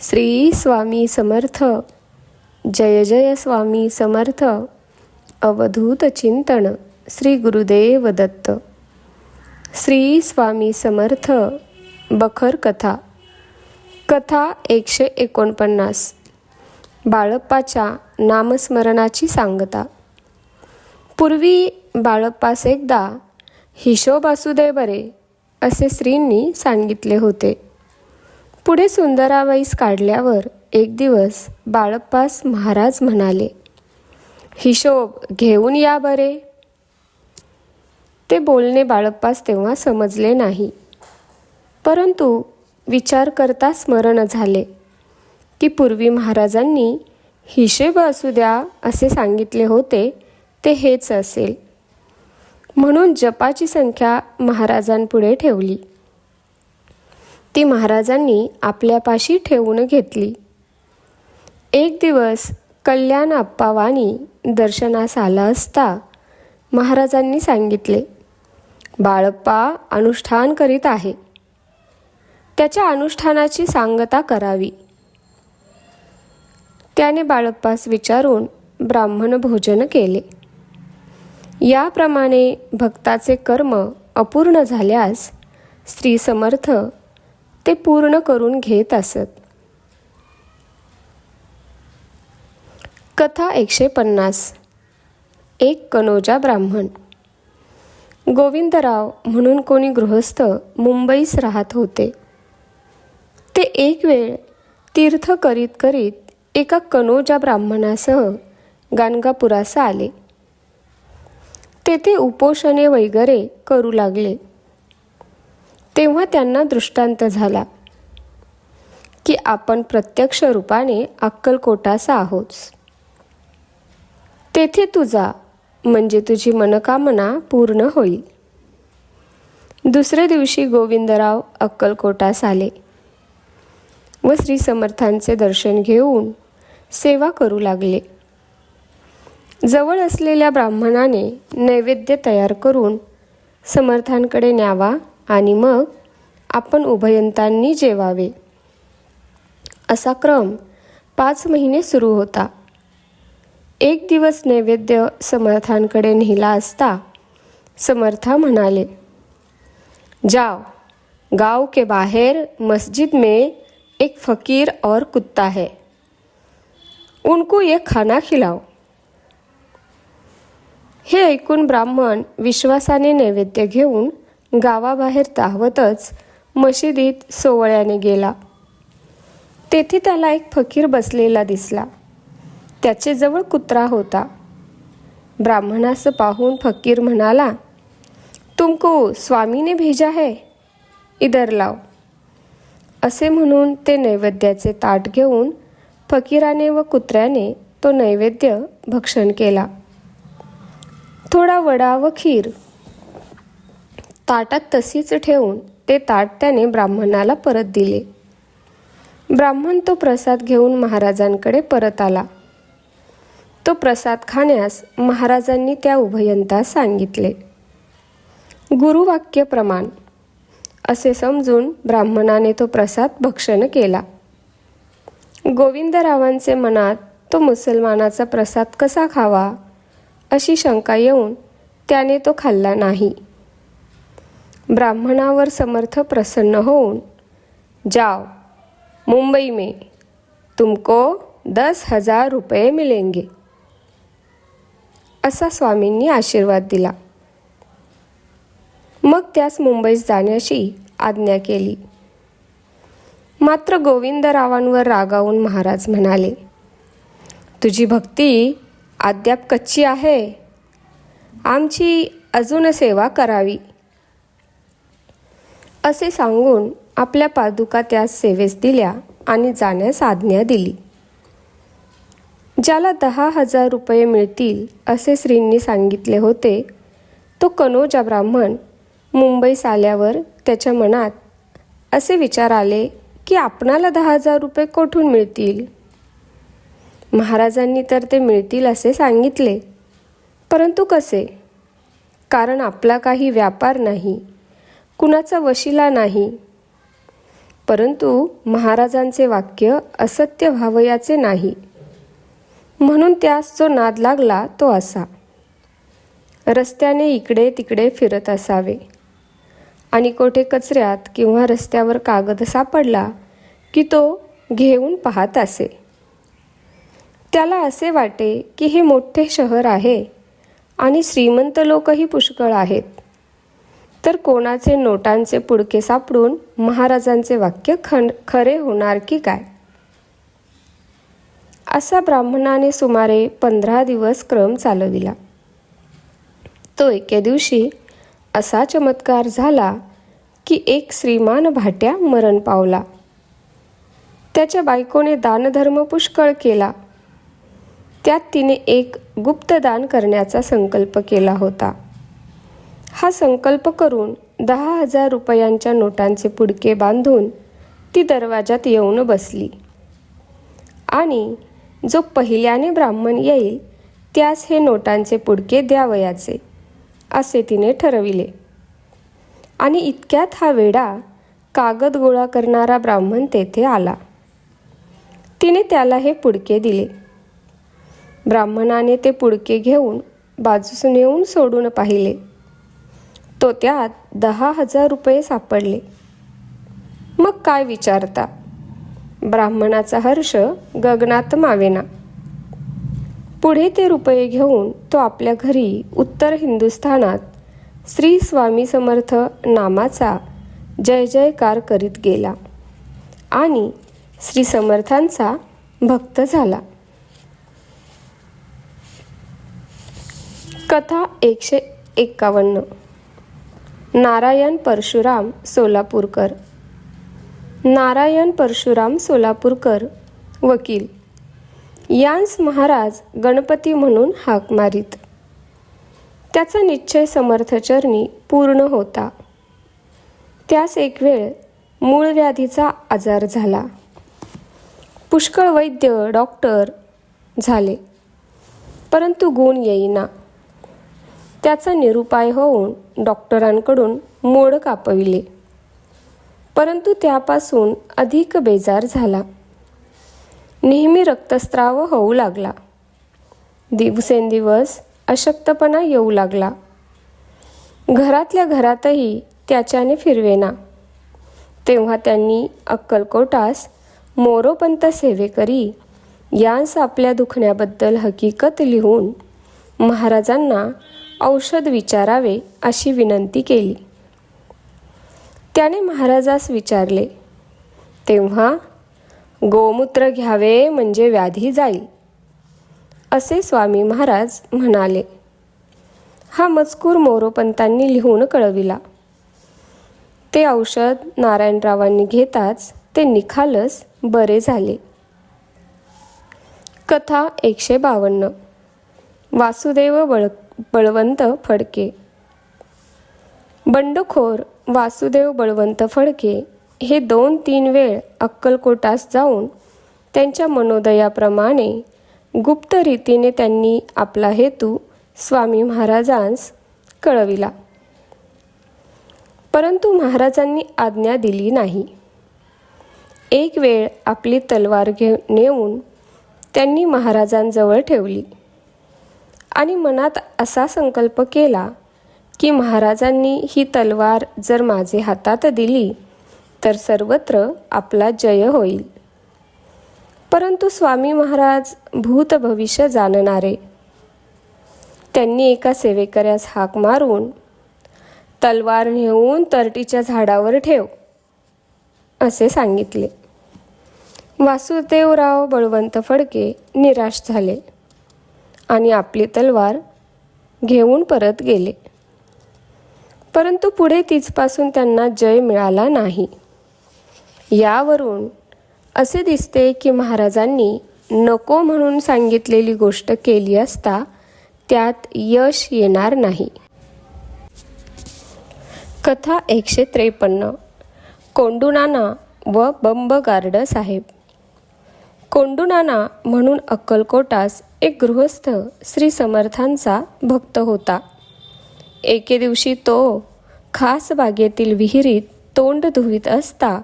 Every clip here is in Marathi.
श्री स्वामी समर्थ. जय जय स्वामी समर्थ. अवधूत चिंतन श्री गुरुदेव दत्त. श्री स्वामी समर्थ. बखर कथा. कथा एकशे एकोणपन्नास. बाळप्पाच्या नामस्मरणाची सांगता. पूर्वी बाळप्पास एकदा हिशोब असू दे बरे असे श्रींनी सांगितले होते. पुढे सुंदराबाईस काढल्यावर एक दिवस बाळप्पास महाराज म्हणाले हिशोब घेऊन या बरे. ते बोलणे बाळप्पास तेव्हा समजले नाही. परंतु विचार करता स्मरण झाले की पूर्वी महाराजांनी हिशेब असू द्या असे सांगितले होते ते हेच असेल. म्हणून जपाची संख्या महाराजांपुढे ठेवली. ती महाराजांनी आपल्यापाशी ठेवून घेतली. एक दिवस कल्याण आप्पावानी दर्शनास आला असता महाराजांनी सांगितले बाळप्पा अनुष्ठान करीत आहे. त्याच्या अनुष्ठानाची सांगता करावी. त्याने बाळप्पास विचारून ब्राह्मण भोजन केले. याप्रमाणे भक्ताचे कर्म अपूर्ण झाल्यास स्त्री समर्थ ते पूर्ण करून घेत असत. कथा एकशे पन्नास. एक कनोजा ब्राह्मण. गोविंदराव म्हणून कोणी गृहस्थ मुंबईस राहत होते. ते एक वेळ तीर्थ करीत करीत एका कनोजा ब्राह्मणासह गाणगापुरास आले. तेथे उपोषणे वगैरे करू लागले. तेव्हा त्यांना दृष्टांत झाला की आपण प्रत्यक्ष रूपाने अक्कलकोटाचा आहोत. तेथे तुझा म्हणजे तुझी मनकामना पूर्ण होईल. दुसऱ्या दिवशी गोविंदराव अक्कलकोटास आले व श्री समर्थांचे दर्शन घेऊन सेवा करू लागले. जवळ असलेल्या ब्राह्मणाने नैवेद्य तयार करून समर्थांकडे न्यावा आणि मग आपण उभयंतांनी जेवावे. असा क्रम पाच महिने सुरू होता. एक दिवस नैवेद्य समर्थांकडे नेला असता समर्था म्हणाले जाओ गांव के बाहर मस्जिद में एक फकीर और कुत्ता है. उनको ये खाना खिलाओ. हे ऐकून ब्राह्मण विश्वासाने नैवेद्य घेऊन गावाबाहेर तावतच मशिदीत सोवळ्याने गेला. तेथे त्याला एक फकीर बसलेला दिसला. त्याचे जवळ कुत्रा होता. ब्राह्मणास पाहून फकीर म्हणाला तुमको स्वामीने भेजा है? इधर लाव. असे म्हणून ते नैवेद्याचे ताट घेऊन फकीराने व कुत्र्याने तो नैवेद्य भक्षण केला. थोडा वडा व खीर ताटात तशीच ठेवून ते ताट त्याने ब्राह्मणाला परत दिले. ब्राह्मण तो प्रसाद घेऊन महाराजांकडे परत आला. तो प्रसाद खाण्यास महाराजांनी त्या उभयंतास सांगितले. गुरुवाक्य प्रमाण. असे समजून ब्राह्मणाने तो प्रसाद भक्षण केला. गोविंदरावांचे मनात तो मुसलमानाचा प्रसाद कसा खावा अशी शंका येऊन त्याने तो खाल्ला नाही. ब्राह्मणावर समर्थ प्रसन्न होऊन जाओ मुंबई में तुमको दस हजार रुपये मिलेंगे. असा स्वामींनी आशीर्वाद दिला. मग त्यास मुंबईस जाण्याची आज्ञा केली. मात्र गोविंदरावांवर रागावून महाराज म्हणाले तुझी भक्ती अद्याप कच्ची आहे. आमची अजून सेवा करावी. असे सांगून आपल्या पादुका त्यास सेवेस दिल्या आणि जाण्यास आज्ञा दिली. ज्याला दहा हजार रुपये मिळतील असे श्रींनी सांगितले होते तो कनोजा ब्राह्मण मुंबईस आल्यावर त्याच्या मनात असे विचार आले की आपणाला दहा हजार रुपये कोठून मिळतील? महाराजांनी तर ते मिळतील असे सांगितले परंतु कसे? कारण आपला काही व्यापार नाही. कुणाचा वशिला नाही. परंतु महाराजांचे वाक्य असत्य व्हावयाचे नाही. म्हणून त्यास जो नाद लागला तो असा. रस्त्याने इकडे तिकडे फिरत असावे. आणि कोठे कचऱ्यात किंवा रस्त्यावर कागद सापडला की तो घेऊन पाहत असे. त्याला असे वाटे की हे मोठे शहर आहे आणि श्रीमंत लोकही पुष्कळ आहेत. तर कोणाचे नोटांचे पुडके सापडून महाराजांचे वाक्य खन खरे होणार की काय? असा ब्राह्मणाने सुमारे पंधरा दिवस क्रम चालविला. तो एके दिवशी असा चमत्कार झाला की एक श्रीमान भाट्या मरण पावला. त्याच्या बायकोने दानधर्म पुष्कळ केला. त्यात तिने एक गुप्त दान करण्याचा संकल्प केला होता. हा संकल्प करून दहा हजार रुपयांच्या नोटांचे पुडके बांधून ती दरवाजात येऊन बसली. आणि जो पहिल्याने ब्राह्मण येईल त्यास हे नोटांचे पुडके द्यावयाचे असे तिने ठरविले. आणि इतक्यात हा वेडा कागद गोळा करणारा ब्राह्मण तेथे आला. तिने त्याला हे पुडके दिले. ब्राह्मणाने ते पुडके घेऊन बाजूस नेऊन सोडून पाहिले. तो त्यात दहा हजार रुपये सापडले. मग काय विचारता? ब्राह्मणाचा हर्ष गगनात मावेना. पुढे ते रुपये घेऊन तो आपल्या घरी उत्तर हिंदुस्थानात श्री स्वामी समर्थ नामाचा जय जयकार करीत गेला आणि श्री समर्थांचा भक्त झाला. कथा एकशे एक्कावन्न नारायण परशुराम सोलापूरकर. नारायण परशुराम सोलापूरकर वकील. यांस महाराज गणपती म्हणून हाक मारीत. त्याचा निश्चय समर्थचरणी पूर्ण होता. त्यास एक वेळ मूळ व्याधीचा आजार झाला. पुष्कळ वैद्य डॉक्टर झाले. परंतु गुण येईना. त्याचा निरुपाय होऊन डॉक्टरांकडून मोड कापविले. परंतु त्यापासून अधिक बेजार झाला. नेहमी रक्तस्राव होऊ लागला. दिवसेंदिवस अशक्तपणा येऊ लागला. घरातल्या घरातही त्याच्याने फिरवेना. तेव्हा त्यांनी अक्कलकोटास मोरोपंत सेवेकरी यांस आपल्या दुखण्याबद्दल हकीकत लिहून महाराजांना औषध विचारावे अशी विनंती केली. त्याने महाराजास विचारले तेव्हा गोमूत्र घ्यावे म्हणजे व्याधी जाईल. असे स्वामी महाराज म्हणाले. हा मजकूर मोरोपंतांनी लिहून कळविला. ते औषध नारायणरावांनी घेताच ते निखालस बरे झाले. कथा एकशे बावन्न. वासुदेव बळक बळवंत फडके. बंडखोर वासुदेव बळवंत फडके हे दोन तीन वेळ अक्कलकोटास जाऊन त्यांच्या मनोदयाप्रमाणे गुप्त रीतीने त्यांनी आपला हेतू स्वामी महाराजांस कळविला. परंतु महाराजांनी आज्ञा दिली नाही. एक वेळ आपली तलवार घेऊन नेऊन त्यांनी महाराजांजवळ ठेवली. आणि मनात असा संकल्प केला की महाराजांनी ही तलवार जर माझे हातात दिली तर सर्वत्र आपला जय होईल. परंतु स्वामी महाराज भूत भविष्य जाणणारे. त्यांनी एका सेवेकऱ्यास हाक मारून तलवार नेऊन तरटीच्या झाडावर ठेव असे सांगितले. वासुदेवराव बळवंत फडके निराश झाले. आणि आपली तलवार घेऊन परत गेले. परंतु पुढे तिचपासून त्यांना जय मिळाला नाही. यावरून असे दिसते की महाराजांनी नको म्हणून सांगितलेली गोष्ट केली असता त्यात यश येणार नाही. कथा एकशे त्रेपन्न. कोंडुनाना व बंबगार्ड साहेब. कोंडुनाना म्हणून अक्कलकोटास एक गृहस्थ श्री समर्थांचा भक्त होता. एके दिवशी तो खास बागेतील विहिरीत तोंड धुवीत असता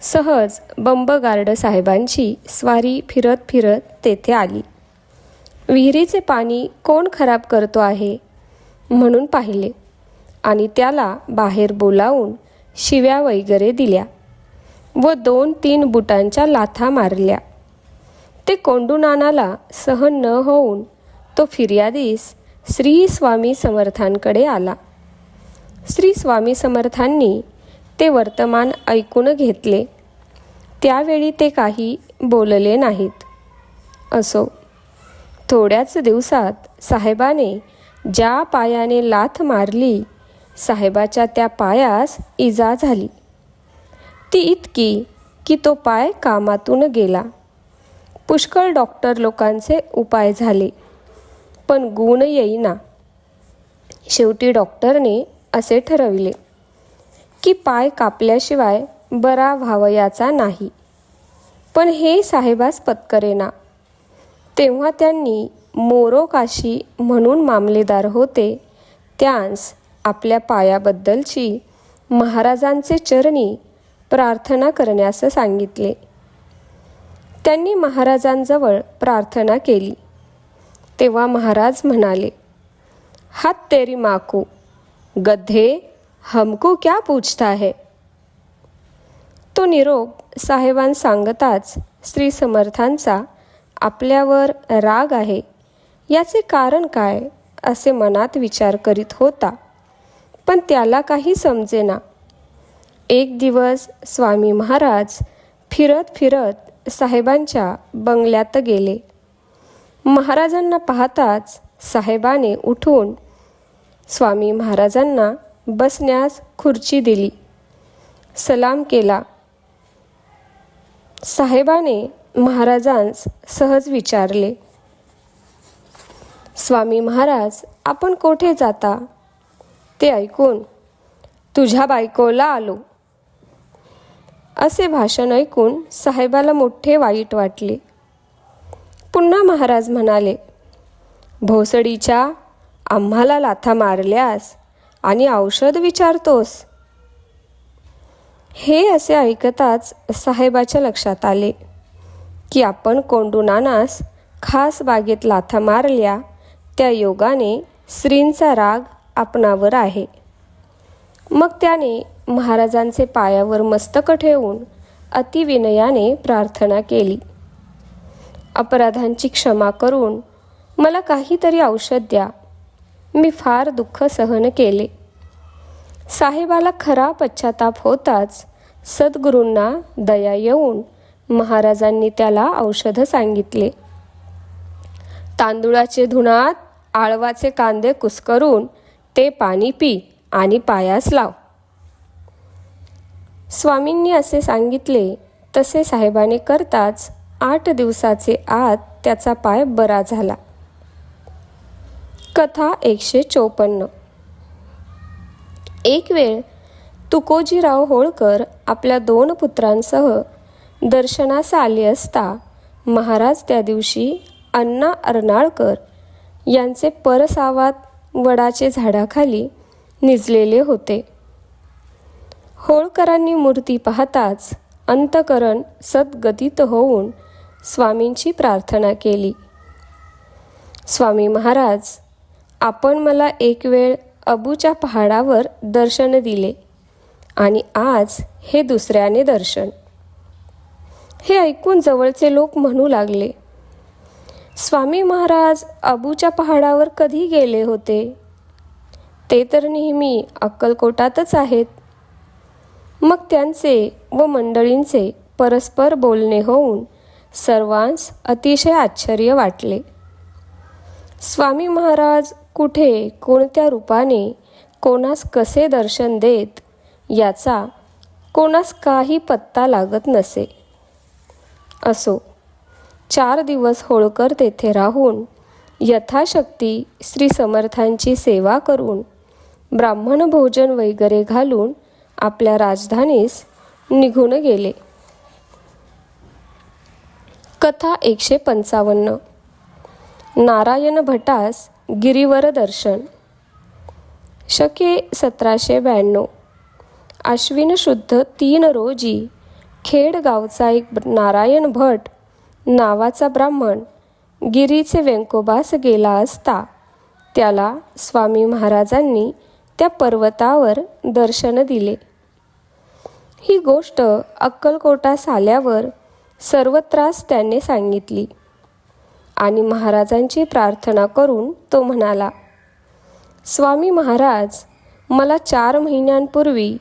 सहज बंबगार्ड साहेबांची स्वारी फिरत फिरत तेथे आली. विहिरीचे पाणी कोण खराब करतो आहे? म्हणून पाहिले आणि त्याला बाहेर बोलावून शिव्या वगैरे दिल्या व दोन तीन बुटांच्या लाथा मारल्या. ते कोंडुनानाला सहन न होऊन तो फिर्यादीस श्री स्वामी समर्थांकडे आला. श्री स्वामी समर्थांनी ते वर्तमान ऐकून घेतले. त्यावेळी ते काही बोलले नाहीत. असो थोड्याच दिवसात साहेबाने ज्या पायाने लाथ मारली साहेबाच्या त्या पायास इजा झाली. ती इतकी की तो पाय कामातून गेला. पुष्कळ डॉक्टर लोकांचे उपाय झाले. पण गुण येईना. शेवटी डॉक्टरने असे ठरविले की पाय कापल्याशिवाय बरा व्हावयाचा नाही. पण हे साहेबास पत्करेना. तेव्हा त्यांनी मोरोकाशी म्हणून मामलेदार होते त्यांस आपल्या पायाबद्दलची महाराजांचे चरणी प्रार्थना करण्यास सांगितले. त्यांनी महाराजांजवळ प्रार्थना केली. तेव्हा महाराज म्हणाले हात तेरी माकू गद्धे हमको क्या पूछता है? तो निरोप साहेबां सांगताच श्री समर्थांचा आपल्यावर राग आहे याचे कारण काय असे मनात विचार करीत होता. पण त्याला काही समजेना. एक दिवस स्वामी महाराज फिरत फिरत साहेबांच्या बंगल्यात गेले. महाराजांना पाहताच साहेबाने उठून स्वामी महाराजांना बसण्यास खुर्ची दिली. सलाम केला. साहेबाने महाराजांस सहज विचारले स्वामी महाराज आपण कोठे जाता? ते ऐकून तुझ्या बायकोला आलो. असे भाषण ऐकून साहेबाला मोठे वाईट वाटले. पुन्हा महाराज म्हणाले भोसडीच्या आम्हाला लाथा मारल्यास आणि औषध विचारतोस हे असे ऐकताच साहेबाच्या लक्षात आले की आपण कोंडुनानास खास बागेत लाथा मारल्या त्या योगाने श्रींचा राग आपणावर आहे. मग त्याने महाराजांचे पायावर मस्तक ठेवून अतिविनयाने प्रार्थना केली. अपराधांची क्षमा करून मला काहीतरी औषध द्या. मी फार दुःख सहन केले. साहेबाला खरा पश्चाताप होताच सद्गुरूंना दया येऊन महाराजांनी त्याला औषध सांगितले. तांदुळाचे धुणात आळवाचे कांदे कुस्करून ते पाणी पी आणि पायास लाव. स्वामींनी असे सांगितले तसे साहेबाने करताच आठ दिवसाचे आत त्याचा पाय बरा झाला. कथा एकशे चोपन्न. एक वेळ तुकोजीराव होळकर आपल्या दोन पुत्रांसह दर्शनास आले असता महाराज त्या दिवशी अण्णा अर्नाळकर यांचे परसावात वडाचे झाडाखाली निजलेले होते. होळकरांनी मूर्ती पाहताच अंतकरण सद्गतीत होऊन स्वामींची प्रार्थना केली. स्वामी महाराज आपण मला एक वेळ अबूच्या पहाडावर दर्शन दिले आणि आज हे दुसऱ्याने दर्शन. हे ऐकून जवळचे लोक म्हणू लागले स्वामी महाराज अबूच्या पहाडावर कधी गेले होते? ते तर नेहमी अक्कलकोटातच आहेत. मग त्यांचे व मंडळींचे परस्पर बोलणे होऊन सर्वांस अतिशय आश्चर्य वाटले. स्वामी महाराज कुठे कोणत्या रूपाने कोणास कसे दर्शन देत याचा कोणास काही पत्ता लागत नसे. असो चार दिवस होळकर तेथे राहून यथाशक्ती श्री समर्थांची सेवा करून ब्राह्मण भोजन वगैरे घालून आपल्या राजधानीस निघून गेले. कथा एकशे पंचावन्न. नारायण भटास गिरीवर दर्शन. शके सतराशे ब्याण्णव. आश्विन शुद्ध तीन रोजी खेड गावचा एक नारायण भट नावाचा ब्राह्मण गिरीचे व्यंकोबास गेला असता त्याला स्वामी महाराजांनी त्या पर्वतावर दर्शन दिले. ही गोष्ट अक्कलकोटास आल्यावर सर्वत्रास त्याने सांगितली आणि महाराजांची प्रार्थना करून तो म्हणाला स्वामी महाराज मला चार महिन्यांपूर्वी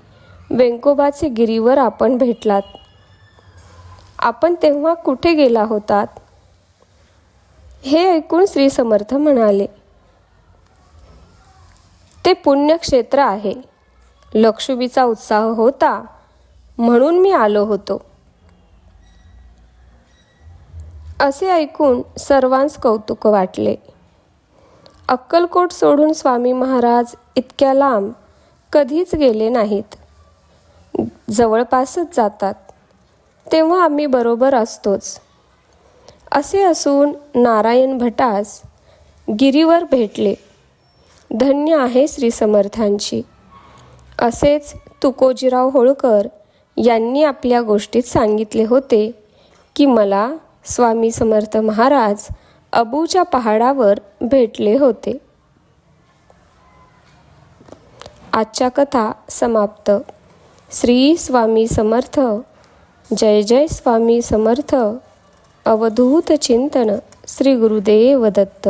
वेंकोबाचे गिरीवर आपण भेटलात. आपण तेव्हा कुठे गेला होतात? हे ऐकून श्री समर्थ म्हणाले ते पुण्यक्षेत्र आहे. लक्ष्मीचा उत्साह होता म्हणून मी आलो होतो. असे ऐकून सर्वांस कौतुक वाटले. अक्कलकोट सोडून स्वामी महाराज इतक्या लांब कधीच गेले नाहीत. जवळपासच जातात. तेव्हा आम्ही बरोबर असतोच. असे असून नारायण भटास गिरीवर भेटले. धन्य आहे श्री समर्थांची. असेच तुकोजीराव होळकर यांनी आपल्या गोष्टीत सांगितले होते की मला स्वामी समर्थ महाराज अबूच्या पहाडावर भेटले होते. आजच्या कथा समाप्त. श्री स्वामी समर्थ जय जय स्वामी समर्थ अवधूत चिंतन श्री गुरुदेव दत्त.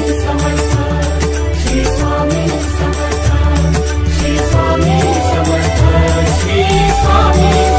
morning.